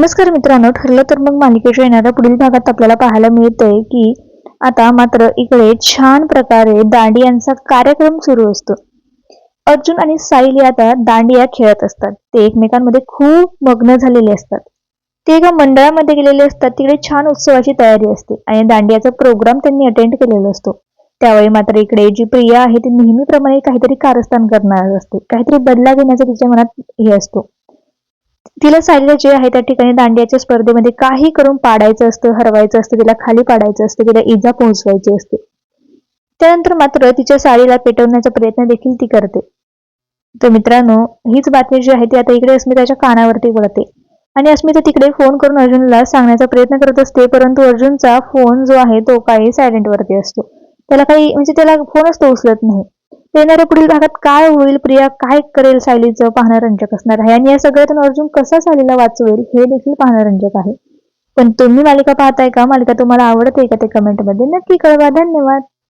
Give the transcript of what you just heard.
नमस्कार मित्रांनो ठरलं तर मग मालिकेच्या येणाऱ्या पुढील भागात आपल्याला पाहायला मिळतंय की आता मात्र इकडे छान प्रकारे दांडियांचा कार्यक्रम सुरू असतो. अर्जुन आणि साहिल आता दांडिया खेळत असतात. ते एकमेकांमध्ये खूप मग्न झालेले असतात. ते एका मंडळामध्ये गेलेले असतात. तिकडे छान उत्सवाची तयारी असते आणि दांडियाचा प्रोग्राम त्यांनी अटेंड केलेला असतो. त्यावेळी मात्र इकडे जी प्रिया आहे ती नेहमीप्रमाणे काहीतरी कारस्थान करणार असते. काहीतरी बदला घेण्याचा तिच्या मनात हे असतो. तिला साईडला जे आहे त्या ठिकाणी दांडियाच्या स्पर्धेमध्ये काही करून पाडायचं असतं हरवायचं असतं तिला खाली पाडायचं असतं तिला इजा पोहोचवायची असते. त्यानंतर मात्र तिच्या साडीला पेटवण्याचा प्रयत्न देखील ती करते. तर मित्रांनो हीच बातमी जी आहे ती आता इकडे अस्मिताच्या कानावरती पडते आणि अस्मिता तिकडे फोन करून अर्जुनला सांगण्याचा प्रयत्न करत असते परंतु अर्जुनचा फोन जो आहे तो काही सायलेंट वरती असतो. त्याला काही म्हणजे त्याला फोनच तो उचलत नाही. येणाऱ्या पुढील भागात काय होईल प्रिया काय करेल सायलीचं पाहणं रंजक असणार आहे? आणि या सगळ्यातून अर्जुन कसा सायलीला वाचवेल हे देखील पाहणं रंजक आहे. पण तुम्ही मालिका पाहताय का? मालिका तुम्हाला आवडते का ते कमेंटमध्ये नक्की कळवा. धन्यवाद.